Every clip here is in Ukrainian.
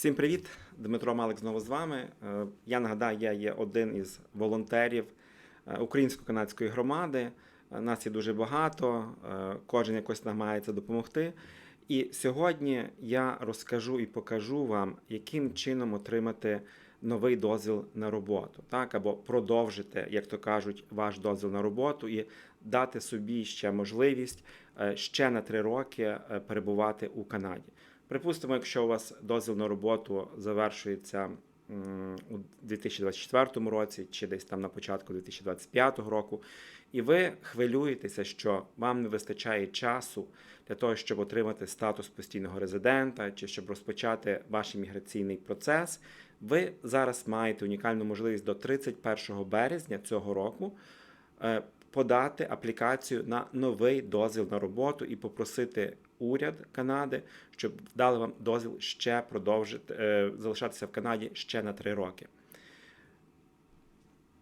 Всім привіт! Дмитро Малик знову з вами. Е, Я нагадаю, я є один із волонтерів е, українсько-канадської громади. Е, Нас є дуже багато, кожен якось намагається допомогти. І сьогодні я розкажу і покажу вам, яким чином отримати новий дозвіл на роботу, так або продовжити, як то кажуть, ваш дозвіл на роботу і дати собі ще можливість ще на три роки перебувати у Канаді. Припустимо, якщо у вас дозвіл на роботу завершується у 2024 році чи десь там на початку 2025 року, і ви хвилюєтеся, що вам не вистачає часу для того, щоб отримати статус постійного резидента чи щоб розпочати ваш імміграційний процес, ви зараз маєте унікальну можливість до 31 березня цього року е, подати аплікацію на новий дозвіл на роботу і попросити уряд Канади, щоб дали вам дозвіл ще продовжити е, залишатися в Канаді ще на 3 роки.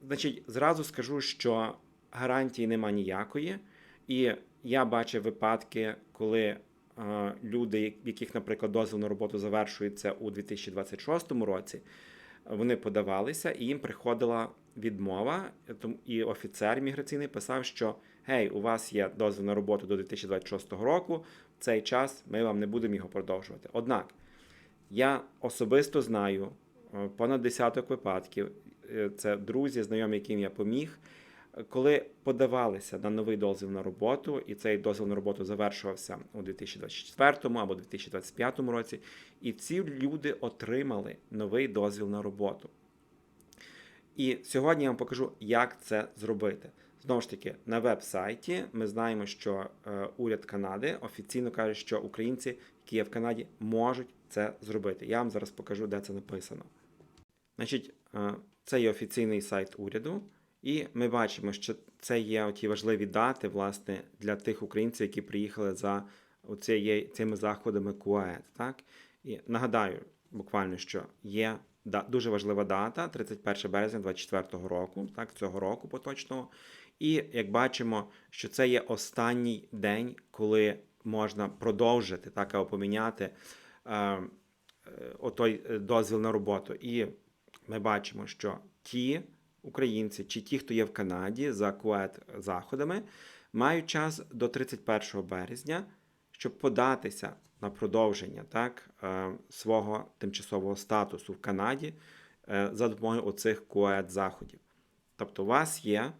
Значить, зразу скажу, що гарантії нема ніякої, і я бачив випадки, коли е, люди, яких, наприклад, дозвіл на роботу завершується у 2026 році, вони подавалися, і їм приходила відмова, і офіцер міграційний писав, що гей, у вас є дозвіл на роботу до 2026 року, цей час ми вам не будемо його продовжувати. Однак я особисто знаю е, понад десяток випадків, е, це друзі, знайомі, яким я поміг, коли подавалися на новий дозвіл на роботу, і цей дозвіл на роботу завершувався у 2024 або 2025 році, і ці люди отримали новий дозвіл на роботу. І сьогодні я вам покажу, як це зробити. Знову ж таки, на веб-сайті ми знаємо, що е, уряд Канади офіційно каже, що українці, які є в Канаді, можуть це зробити. Я вам зараз покажу, де це написано. Значить, е, це є офіційний сайт уряду, і ми бачимо, що це є ті важливі дати, власне, для тих українців, які приїхали за оцією, цими заходами КУАЕД. Так? І нагадаю, буквально, що є дуже важлива дата 31 березня 2024 року, так, цього року поточного. І як бачимо, що це є останній день, коли можна продовжити так або поміняти е, е, отой е, дозвіл на роботу. І ми бачимо, що ті українці чи ті, хто є в Канаді за кует заходами, мають час до 31 березня, щоб податися на продовження так, е, свого тимчасового статусу в Канаді е, за допомогою оцих кует заходів. Тобто, у вас є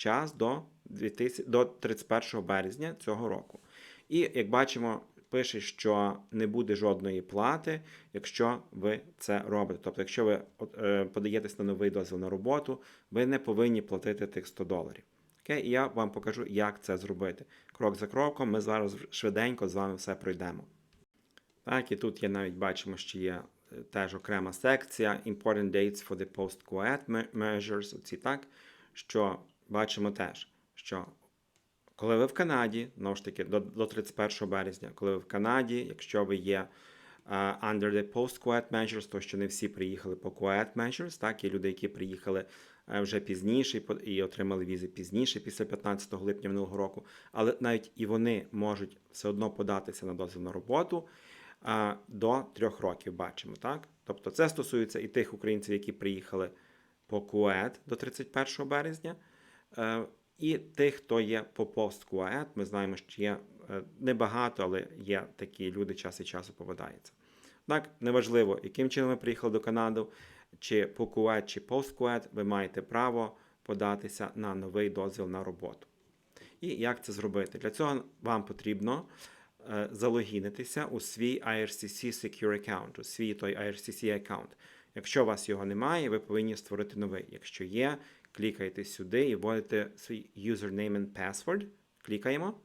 час до 2000, до 31 березня цього року. І як бачимо, пише, що не буде жодної плати, якщо ви це робите. Тобто, якщо ви е, подаєтесь на новий дозвіл на роботу, ви не повинні платити тих 100 доларів. Окей? І я вам покажу, як це зробити. Крок за кроком, ми зараз швиденько з вами все пройдемо. Так, і тут є навіть бачимо, що є е, теж окрема секція Important Dates for the Post-Coed Measures. Оці так, що бачимо теж, що коли ви в Канаді, знову ж таки, до, до 31 березня, коли ви в Канаді, якщо ви є uh, under the post-Coed measures, то що не всі приїхали по Coed measures, так, є люди, які приїхали е, вже пізніше і отримали візи пізніше, після 15 липня минулого року, але навіть і вони можуть все одно податися на дозвіл на роботу а, до трьох років, бачимо, так? Тобто це стосується і тих українців, які приїхали по КУЕД до 31 березня, е, і тих, хто є по пост-КУЕД. Ми знаємо, що є е, небагато, але є такі люди, час від часу попадаються. Так, неважливо, яким чином ви приїхали до Канади, чи по КУЕД, чи пост-КУЕД, ви маєте право податися на новий дозвіл на роботу. І як це зробити? Для цього вам потрібно е, залогінитися у свій IRCC Secure Account, у свій той IRCC аккаунт. Якщо у вас його немає, ви повинні створити новий. Якщо є, клікайте сюди і вводите свій username and password. Клікаємо.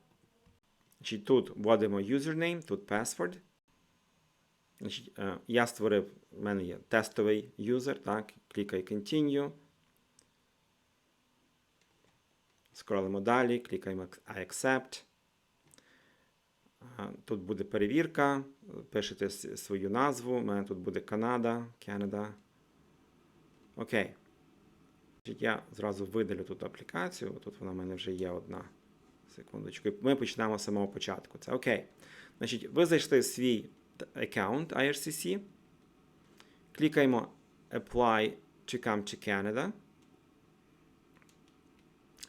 Значить, тут вводимо username, тут password. Е, я створив, в мене є тестовий юзер, так, клікаю Continue. Скролимо далі, клікаємо I accept. Тут буде перевірка, пишете свою назву. У мене тут буде Канада, Canada. Окей. Я зразу видалю тут аплікацію. Тут вона в мене вже є одна. Секундочку. Ми почнемо з самого початку. Це окей. Значить, ви зайшли в свій аккаунт IRCC. Клікаємо Apply to come to Canada.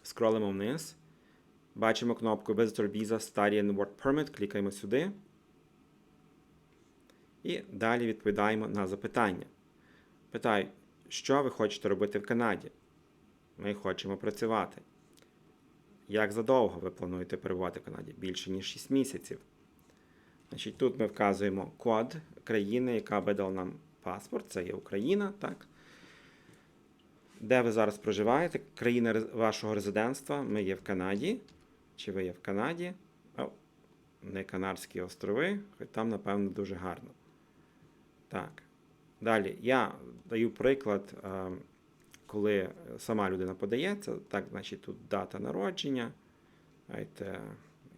Скролимо вниз. Бачимо кнопку Visitor Visa Study and Work Permit. Клікаємо сюди. І далі відповідаємо на запитання. Питаю, що ви хочете робити в Канаді? Ми хочемо працювати. Як задовго ви плануєте перебувати в Канаді? Більше ніж 6 місяців. Значить, тут ми вказуємо код країни, яка видала нам паспорт. Це є Україна, так? Де ви зараз проживаєте? Країна вашого резидентства. Ми є в Канаді. Чи ви є в Канаді? О, не Канарські острови, хоч там, напевно, дуже гарно. Так. Далі я даю приклад, е, коли сама людина подається, так, значить, тут дата народження. Давайте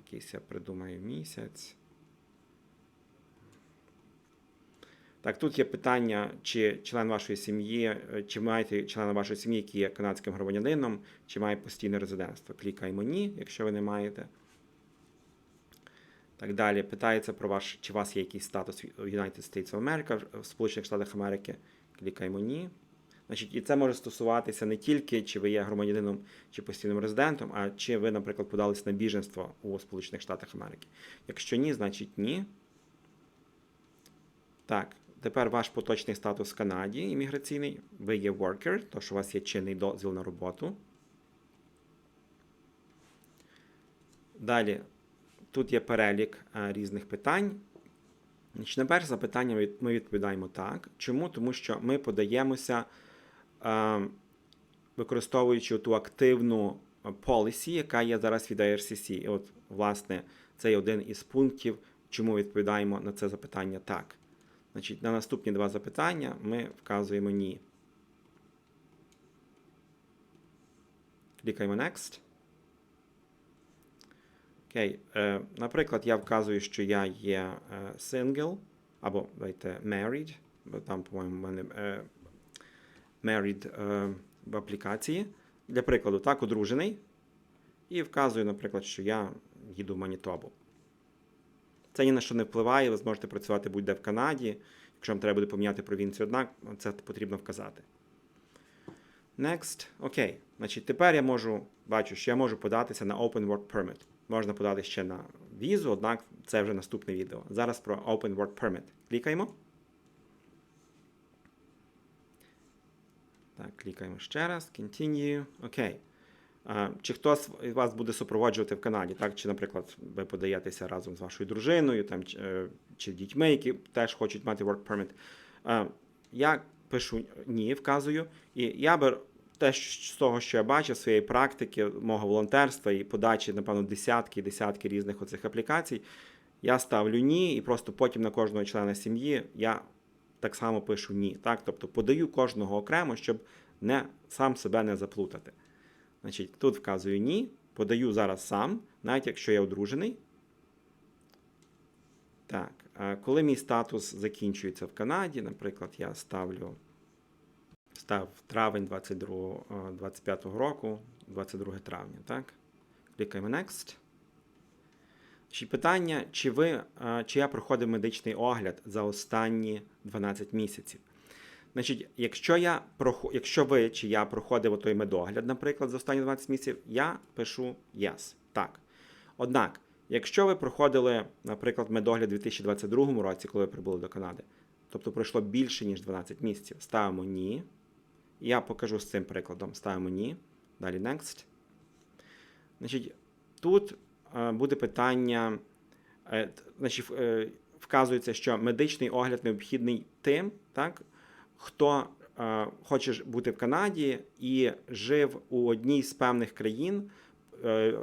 якийсь я придумаю місяць. Так, тут є питання, чи член вашої сім'ї, е, чи маєте члена вашої сім'ї, який є канадським громадянином, чи має постійне резидентство. Клікаємо ні, якщо ви не маєте. Так далі. Питається про ваш, чи у вас є якийсь статус в United States of America в Сполучених Штатах Америки. Клікаємо ні. Значить, і це може стосуватися не тільки, чи ви є громадянином чи постійним резидентом, а чи ви, наприклад, подались на біженство у Сполучених Штатах Америки. Якщо ні, значить ні. Так, тепер ваш поточний статус в Канаді імміграційний. Ви є worker, що у вас є чинний дозвіл на роботу. Далі, тут є перелік е, різних питань. На перше запитання ми відповідаємо так. Чому? Тому що ми подаємося, використовуючи ту активну е, policy, яка є зараз від IRCC. І от, власне, це є один із пунктів, чому відповідаємо на це запитання так. Значить, на наступні два запитання ми вказуємо ні. Клікаємо Next. Окей. Е, наприклад, я вказую, що я є е, single, або давайте married, бо там, по-моєму, в мене е, married е, в аплікації. Для прикладу, так, одружений. І вказую, наприклад, що я їду в Манітобу. Це ні на що не впливає, ви зможете працювати будь-де в Канаді. Якщо вам треба буде поміняти провінцію, однак це потрібно вказати. Next. Окей. Значить, тепер я можу, бачу, що я можу податися на Open Work Permit. Можна подати ще на візу, однак це вже наступне відео. Зараз про Open Work Permit. Клікаємо. Так, клікаємо ще раз. Continue. Окей. А, Чи хтось вас буде супроводжувати в Канаді, так? Чи, наприклад, ви подаєтеся разом з вашою дружиною, там, чи, е, дітьми, які теж хочуть мати work permit. Я пишу ні, вказую, і я би те, з того, що я бачив, своєї практики, мого волонтерства і подачі, напевно, десятки і десятки різних оцих аплікацій, я ставлю ні, і просто потім на кожного члена сім'ї я так само пишу ні. Так? Тобто подаю кожного окремо, щоб не, сам себе не заплутати. Значить, тут вказую ні, подаю зараз сам, навіть якщо я одружений. Так, коли мій статус закінчується в Канаді, наприклад, я ставлю став травень 22, е, 25 року, 22 травня, так? Клікаємо Next. Чи питання, чи ви, е, чи я проходив медичний огляд за останні 12 місяців? Значить, якщо я якщо ви чи я проходив той медогляд, наприклад, за останні 12 місяців, я пишу yes. Так. Однак, якщо ви проходили, наприклад, медогляд у 2022 році, коли ви прибули до Канади, тобто пройшло більше, ніж 12 місяців, ставимо ні. Я покажу з цим прикладом. Ставимо ні. Далі next. Значить, тут буде питання, е, значить, е, вказується, що медичний огляд необхідний тим, так, хто е, хоче бути в Канаді і жив у одній з певних країн е,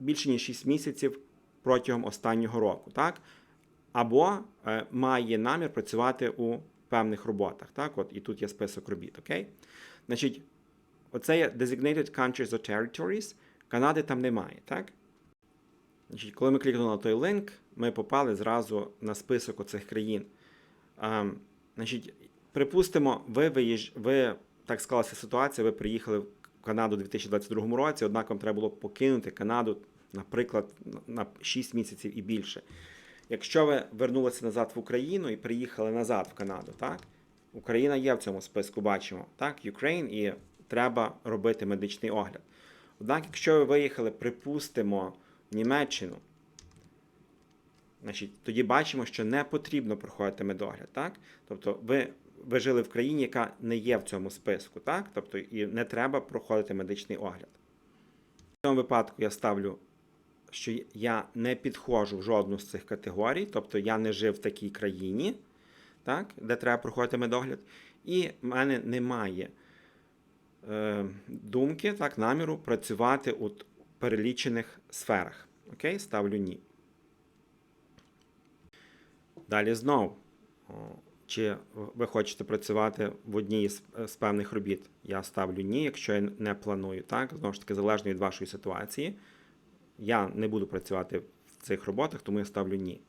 більше ніж 6 місяців протягом останнього року, так? Або е, має намір працювати у певних роботах. Так? От, і тут є список робіт. Окей? Значить, оце є Designated Countries or Territories. Канади там немає, так? Значить, коли ми клікнули на той линк, ми попали зразу на список оцих країн. Ем, значить, припустимо, ви, виїж... ви так склалася ситуація, ви приїхали в Канаду у 2022 році, однак вам треба було покинути Канаду, наприклад, на 6 місяців і більше. Якщо ви вернулися назад в Україну і приїхали назад в Канаду, так? Україна є в цьому списку, бачимо. Так, Ukraine і треба робити медичний огляд. Однак, якщо ви виїхали, припустимо, Німеччину, значить, тоді бачимо, що не потрібно проходити медогляд. Так? Тобто ви, ви жили в країні, яка не є в цьому списку, так? Тобто і не треба проходити медичний огляд. В цьому випадку я ставлю, що я не підходжу в жодну з цих категорій, тобто я не жив в такій країні, так, де треба проходити медогляд, і в мене немає е, думки, так, наміру працювати у перелічених сферах. Окей, ставлю ні. Далі знов. Чи ви хочете працювати в одній з, з певних робіт? Я ставлю ні, якщо я не планую. Так, знову ж таки, залежно від вашої ситуації. Я не буду працювати в цих роботах, тому я ставлю ні.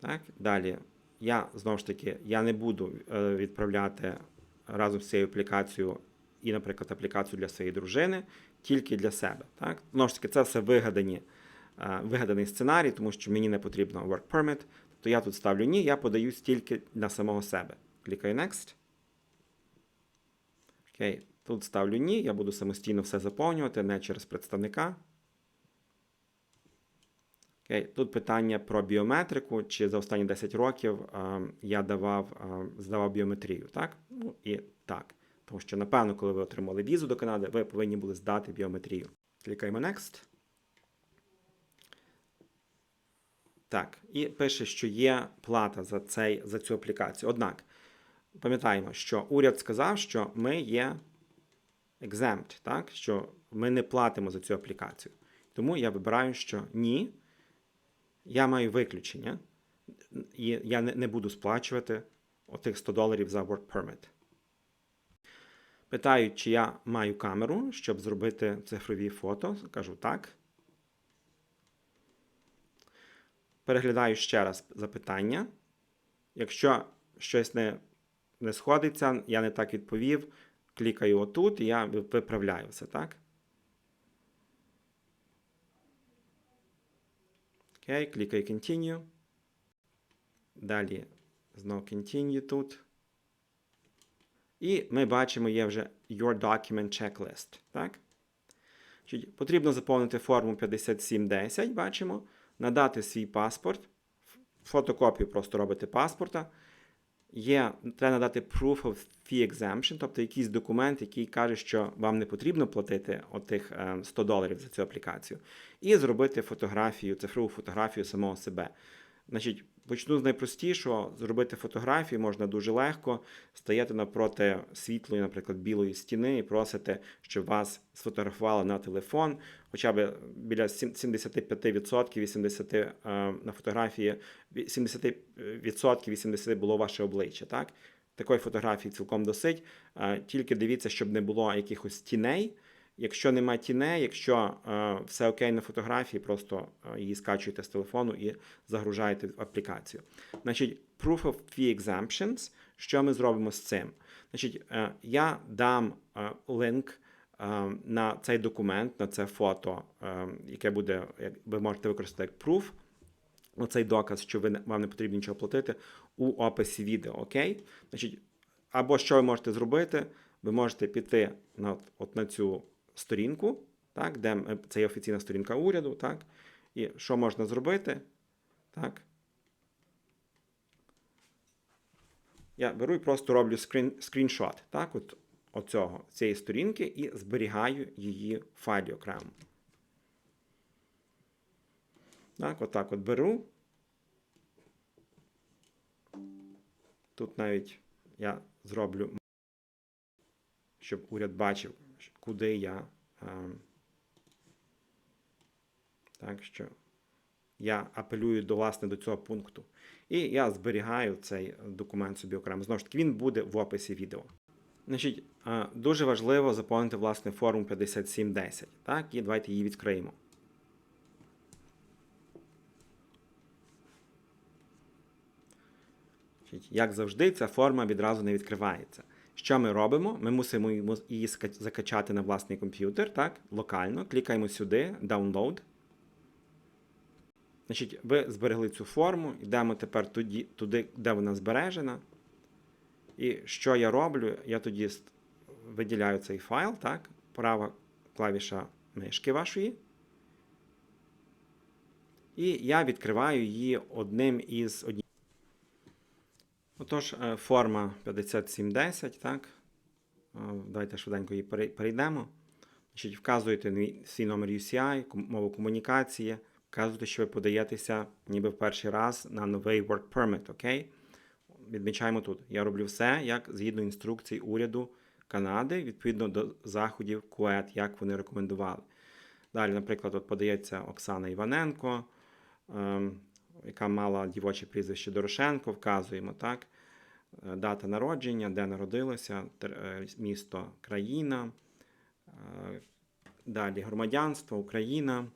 Так, далі. Я знову ж таки я не буду е, відправляти разом з цією аплікацією і, наприклад, аплікацію для своєї дружини, тільки для себе. Так? Знову ж таки, це все вигадані, е, вигаданий сценарій, тому що мені не потрібно work permit. Тобто я тут ставлю ні, я подаюсь тільки на самого себе. Клікаю Next. Окей, тут ставлю ні, я буду самостійно все заповнювати, не через представника. Окей, тут питання про біометрику, чи за останні 10 років е, я давав, е, здавав біометрію, так? Ну і так. Тому що, напевно, коли ви отримали візу до Канади, ви повинні були здати біометрію. Клікаємо Next. Так, і пише, що є плата за, цей, за цю аплікацію. Однак, пам'ятаємо, що уряд сказав, що ми є exempt, так? що ми не платимо за цю аплікацію. Тому я вибираю, що ні, я маю виключення, і я не, буду сплачувати отих 100 доларів за work permit. Питають, чи я маю камеру, щоб зробити цифрові фото. Кажу так. Переглядаю ще раз запитання. Якщо щось не, не сходиться, я не так відповів, клікаю отут і я виправляю все, так? Окей, клікаю Continue. Далі знову Continue тут. І ми бачимо, є вже Your Document Checklist. Так? Потрібно заповнити форму 5710, бачимо, надати свій паспорт, фотокопію просто робити паспорта. Є, треба надати Proof of Fee Exemption, тобто якийсь документ, який каже, що вам не потрібно платити отих е, 100 доларів за цю аплікацію, і зробити фотографію, цифрову фотографію самого себе. Значить, почну з найпростішого. Зробити фотографію можна дуже легко. Стаєте напроти світлої, наприклад, білої стіни і просите, щоб вас сфотографували на телефон. Хоча б біля 75% 80 е, на фотографії 70% 80 було ваше обличчя. Так? Такої фотографії цілком досить. Е, Тільки дивіться, щоб не було якихось тіней. Якщо нема тіней, якщо е, все окей на фотографії, просто е, її скачуєте з телефону і загружаєте в аплікацію. Значить, Proof of Fee Exemptions. Що ми зробимо з цим? Значить, е, я дам линк на цей документ, на це фото, яке буде, як ви можете використати як proof. Оцей доказ, що ви вам не потрібно нічого платити у описі відео. Окей? Значить, або що ви можете зробити? Ви можете піти на, от на цю сторінку, так, де це є офіційна сторінка уряду, так, і що можна зробити? Так. Я беру і просто роблю скрін, скріншот, так, от, оцього, цієї сторінки і зберігаю її в файлі окремо. Так, отак от беру. Тут навіть я зроблю, щоб уряд бачив, куди я. ем, Так що я апелюю до власне до цього пункту. І я зберігаю цей документ собі окремо. Знову ж таки, він буде в описі відео. Значить, е, дуже важливо заповнити власне форму 5710. Так, і давайте її відкриємо. Як завжди, ця форма відразу не відкривається. Що ми робимо? Ми мусимо її закачати на власний комп'ютер, так, локально. Клікаємо сюди, Download. Значить, ви зберегли цю форму, йдемо тепер туди, туди, де вона збережена. І що я роблю? Я тоді виділяю цей файл, так? Права клавіша мишки вашої. І я відкриваю її одним із одні... Отож, е, форма 5710, так? Е, Давайте швиденько її перейдемо. Значить, вказуєте свій номер UCI, мову комунікації, вказуєте, що ви подаєтеся ніби в перший раз на новий Work Permit, окей? Відмічаємо тут. Я роблю все як згідно інструкцій уряду Канади, відповідно до заходів КУЕТ, як вони рекомендували. Далі, наприклад, от подається Оксана Іваненко, ем, яка мала дівоче прізвище Дорошенко, вказуємо так. Е, Дата народження, де народилася, е, місто, країна. Е, Далі громадянство, Україна.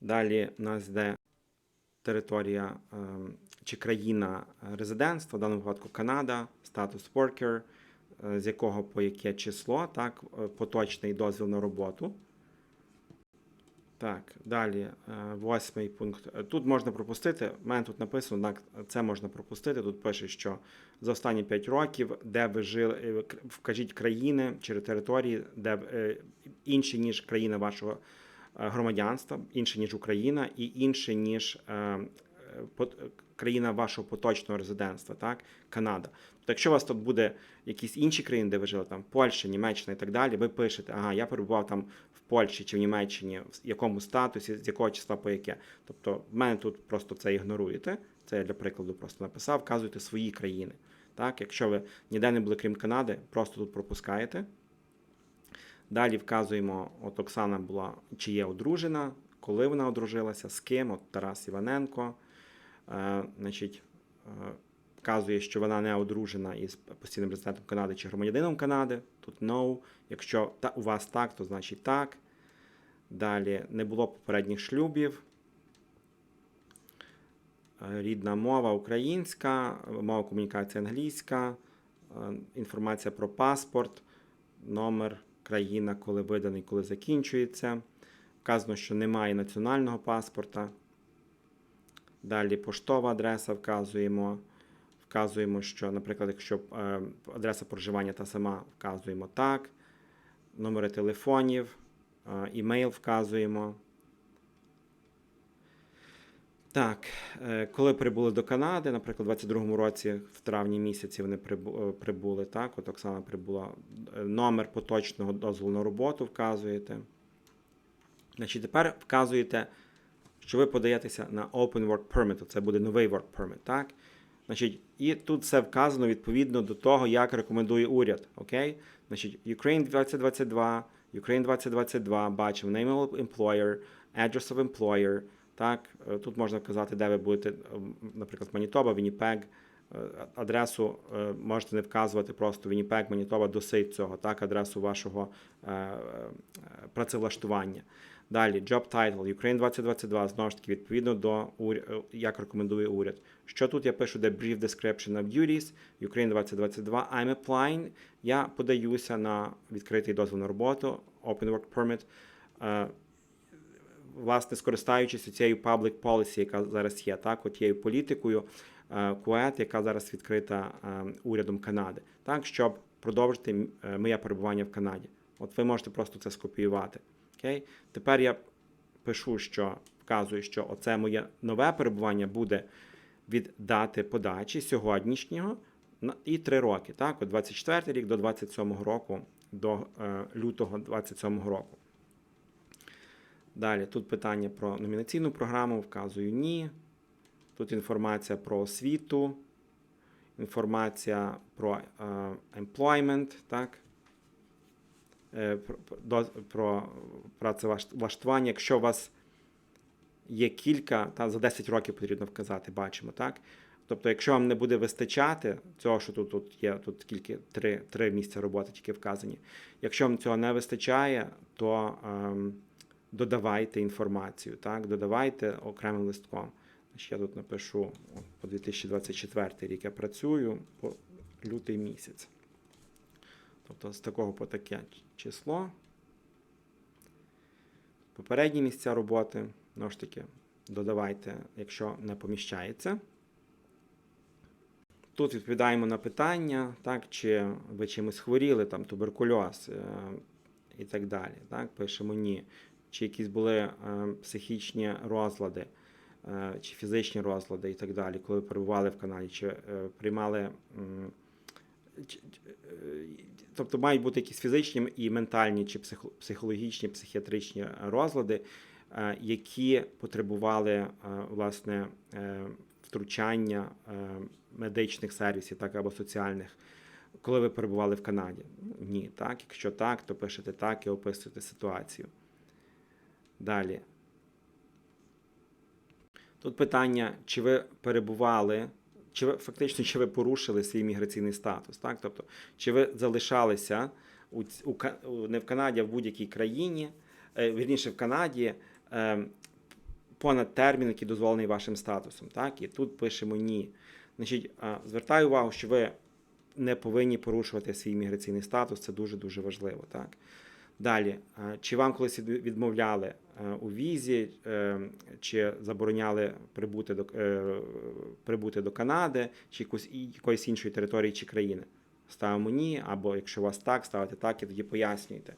Далі у нас йде територія ем, чи країна резидентства, в даному випадку Канада, статус worker, з якого по яке число, так, поточний дозвіл на роботу. Так, далі, е, восьмий пункт. Е, Тут можна пропустити. У мене тут написано, це можна пропустити. Тут пише, що за останні 5 років, де ви жили, е, вкажіть країни чи території, де інші, ніж країна вашого громадянства, інше, ніж Україна, і інше, ніж країна вашого поточного резидентства, так, Канада. Тобто, якщо у вас тут буде якісь інші країни, де ви жили, там Польща, Німеччина і так далі, ви пишете, ага, я перебував там Польщі чи в Німеччині, в якому статусі, з якого числа по яке. Тобто, в мене тут просто це ігноруєте. Це я для прикладу просто написав, вказуєте свої країни. Так, якщо ви ніде не були крім Канади, просто тут пропускаєте. Далі вказуємо, от Оксана була чи є одружена, коли вона одружилася, з ким, от Тарас Іваненко. Е, значить, е, вказує, що вона не одружена із постійним резидентом Канади чи громадянином Канади. Тут no. Якщо та, у вас так, то значить так. Далі не було попередніх шлюбів. Е, Рідна мова українська, мова комунікації англійська, е, інформація про паспорт, номер, країна, коли виданий, коли закінчується. Вказано, що немає національного паспорта. Далі поштова адреса вказуємо. Вказуємо, що, наприклад, якщо е, адреса проживання та сама, вказуємо так. Номери телефонів, е, імейл вказуємо. Так, е, коли прибули до Канади, наприклад, у 22-му році, в травні місяці вони прибули, так, от Оксана прибула, номер поточного дозволу на роботу вказуєте. Значить, тепер вказуєте, що ви подаєтеся на Open Work Permit, це буде новий Work Permit, так? Значить, і тут все вказано відповідно до того, як рекомендує уряд. Окей? Значить, Ukraine 2022, Ukraine 2022, бачимо name of employer, address of employer. Так, Е, тут можна вказати, де ви будете, наприклад, Манітоба, Вінніпег. Е, Адресу е, можете не вказувати просто Вінніпег, Манітоба, досить цього, так, адресу вашого працевлаштування. Далі, job title, Ukraine 2022, знову ж таки, відповідно до е, як рекомендує уряд. Що тут я пишу, де brief description of duties, Ukraine 2022, I'm applying, я подаюся на відкритий дозвіл на роботу, Open Work Permit, е, власне, скористаючись цією public policy, яка зараз є, так, от тією політикою е, КУЕТ, яка зараз відкрита урядом Канади, так, щоб продовжити моє перебування в Канаді. От ви можете просто це скопіювати. Окей? Тепер я пишу, що вказую, що оце моє нове перебування буде від дати подачі сьогоднішнього і 3 роки. Так, от 24 рік до 27 року, до е, лютого 27 року. Далі тут питання про номінаційну програму, вказую ні. Тут інформація про освіту, інформація про е, employment, так? Е, про, працевлаштування. Якщо у вас є кілька, та за 10 років потрібно вказати, бачимо, так? Тобто, якщо вам не буде вистачати цього, що тут, тут є, тут тільки три, три місця роботи тільки вказані. Якщо вам цього не вистачає, то ем, додавайте інформацію, так? Додавайте окремим листком. Я тут напишу по 2024 рік я працюю по лютий місяць. Тобто з такого по таке число. Попередні місця роботи, знову ж таки, додавайте, якщо не поміщається. Тут відповідаємо на питання, так, чи ви чимось хворіли, там туберкульоз е, і так далі. Так, пишемо ні. Чи якісь були е, психічні розлади, е, чи фізичні розлади і так далі, коли ви перебували в Канаді, чи е, приймали. е, Тобто мають бути якісь фізичні і ментальні, чи психологічні, психіатричні розлади, е, які потребували е, власне е, втручання е, медичних сервісів, так або соціальних, коли ви перебували в Канаді. Ні, так. Якщо так, то пишете так і описуєте ситуацію. Далі. Тут питання, чи ви перебували, чи ви фактично чи ви порушили свій міграційний статус, так? Тобто, чи ви залишалися у, у, не в Канаді, а в будь-якій країні, е, вірніше в Канаді, е, понад термін, який дозволений вашим статусом. Так? І тут пишемо ні. Значить, е, звертаю увагу, що ви не повинні порушувати свій міграційний статус, це дуже-дуже важливо. Так? Далі, чи вам колись відмовляли у візі, е, чи забороняли прибути до, е, прибути до Канади, чи якоїсь іншої території чи країни? Ставимо ні, або якщо у вас так, ставите так і тоді пояснюєте.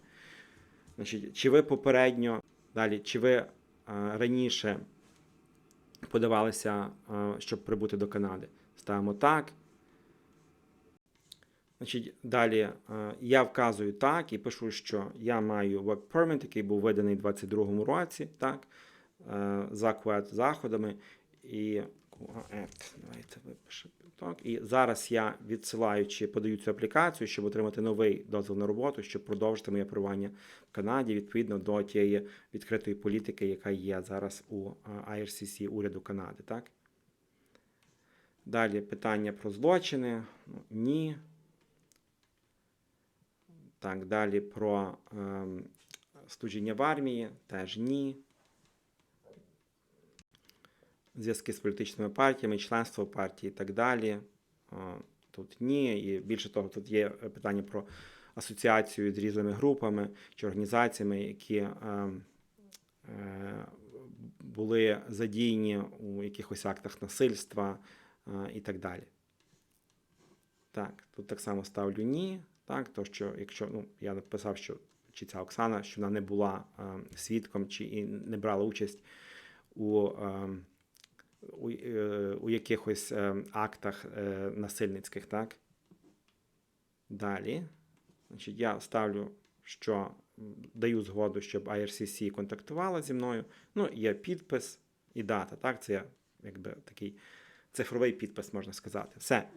Значить, чи ви попередньо, далі, чи ви е, раніше подавалися, е, щоб прибути до Канади? Ставимо так. Значить, далі е, я вказую так і пишу, що я маю work permit, який був виданий у 2022 році, так, е, за QED заходами. І давайте випишемо так. І зараз я відсилаю чи подаю цю аплікацію, щоб отримати новий дозвіл на роботу, щоб продовжити моє перебування в Канаді відповідно до тієї відкритої політики, яка є зараз у е, IRCC уряду Канади. Так? Далі питання про злочини. Ну, Ні. Так, далі про ем, служіння в армії теж ні. Зв'язки з політичними партіями, членство партії і так далі. Е, Тут ні. І більше того, тут є питання про асоціацію з різними групами чи організаціями, які ем, е, були задіяні у якихось актах насильства е, і так далі. Так, тут так само ставлю ні. Так, то що якщо ну, я написав, що чи ця Оксана, що вона не була е, свідком чи і не брала участь у, е, у, е, у якихось е, актах е, насильницьких, так? Далі. Значить, я ставлю, що даю згоду, щоб IRCC контактувала зі мною. Ну, є підпис і дата. Так, це якби такий цифровий підпис, можна сказати. Все.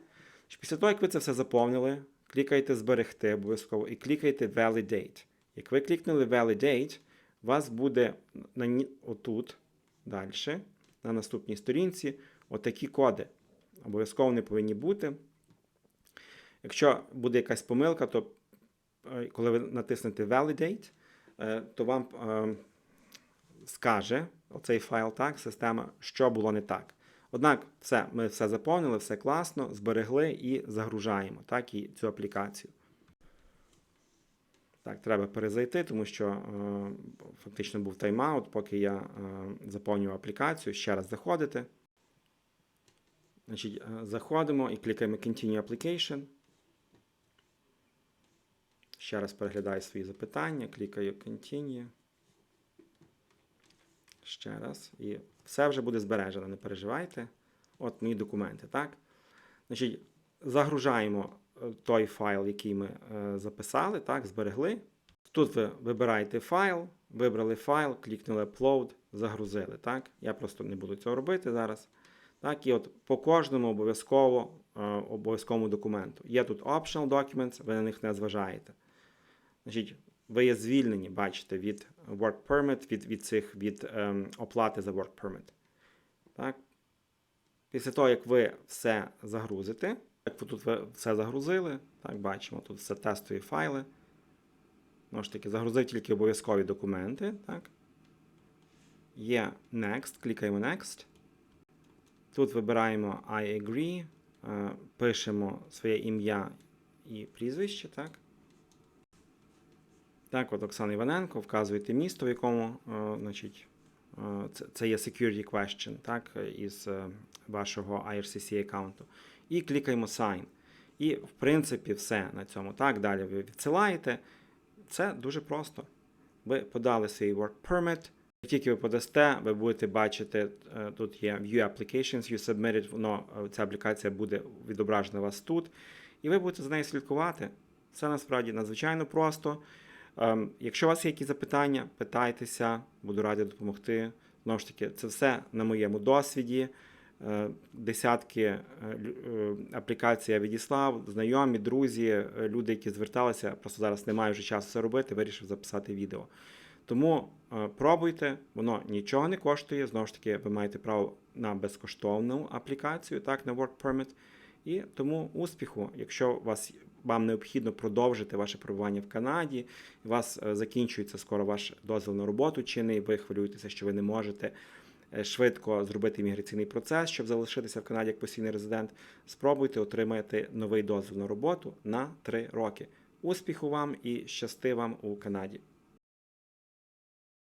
Після того, як ви це все заповнили, клікайте зберегти обов'язково і клікайте Validate. Як ви клікнули Validate, у вас буде на, отут далі, на наступній сторінці, отакі коди. Обов'язково вони повинні бути. Якщо буде якась помилка, то е, коли ви натиснете Validate, е, то вам е, скаже оцей файл, так, система, що було не так. Однак, все, ми все заповнили, все класно, зберегли і загружаємо так, і цю аплікацію. Так, треба перезайти, тому що е, фактично був тайм-аут, поки я е, заповнював аплікацію. Ще раз заходите. Значить, е, заходимо і клікаємо Continue Application. Ще раз переглядаю свої запитання, клікаю Continue. Ще раз. І все вже буде збережено, не переживайте. От мої документи, так? Значить, загружаємо е, той файл, який ми е, записали, так, зберегли. Тут ви вибираєте файл, вибрали файл, клікнули Upload, загрузили. Так? Я просто не буду цього робити зараз. Так, і от по кожному обов'язково е, обов'язковому документу. Є тут optional documents, ви на них не зважаєте. Значить, ви є звільнені, бачите, від work permit, від, від цих від ем, оплати за work permit. Так? Після того, як ви все загрузите, як ви тут все загрузили, так, бачимо, тут все тестові файли. Знову ж таки, загрузив тільки обов'язкові документи. Так? Є Next, клікаємо Next. Тут вибираємо I agree, е, пишемо своє ім'я і прізвище. Так? Так, от Оксана Іваненко, вказуєте місто, в якому е, значить, Е, Це, це є security question, так, із е, вашого IRCC аккаунту. І клікаємо Sign. І, в принципі, все на цьому. Так, далі ви відсилаєте. Це дуже просто. Ви подали свій work permit. Як тільки ви подасте, ви будете бачити, тут є View Applications, you submitted, воно, ця аплікація буде відображена у вас тут, і ви будете за нею слідкувати. Це насправді надзвичайно просто. Ем, Якщо у вас є якісь запитання, питайтеся, буду радий допомогти. Знову ж таки, це все на моєму досвіді. Е, Десятки е, е, аплікацій я відіслав, знайомі, друзі, люди, які зверталися, просто зараз немає вже часу це робити, вирішив записати відео. Тому пробуйте, воно нічого не коштує. Знову ж таки, ви маєте право на безкоштовну аплікацію, так, на Work Permit. І тому успіху, якщо у вас, вам необхідно продовжити ваше перебування в Канаді, у вас е, закінчується скоро ваш дозвіл на роботу чинний, ви хвилюєтеся, що ви не можете е, швидко зробити імміграційний процес, щоб залишитися в Канаді як постійний резидент, спробуйте отримати новий дозвіл на роботу на 3 роки. Успіху вам і щасти вам у Канаді!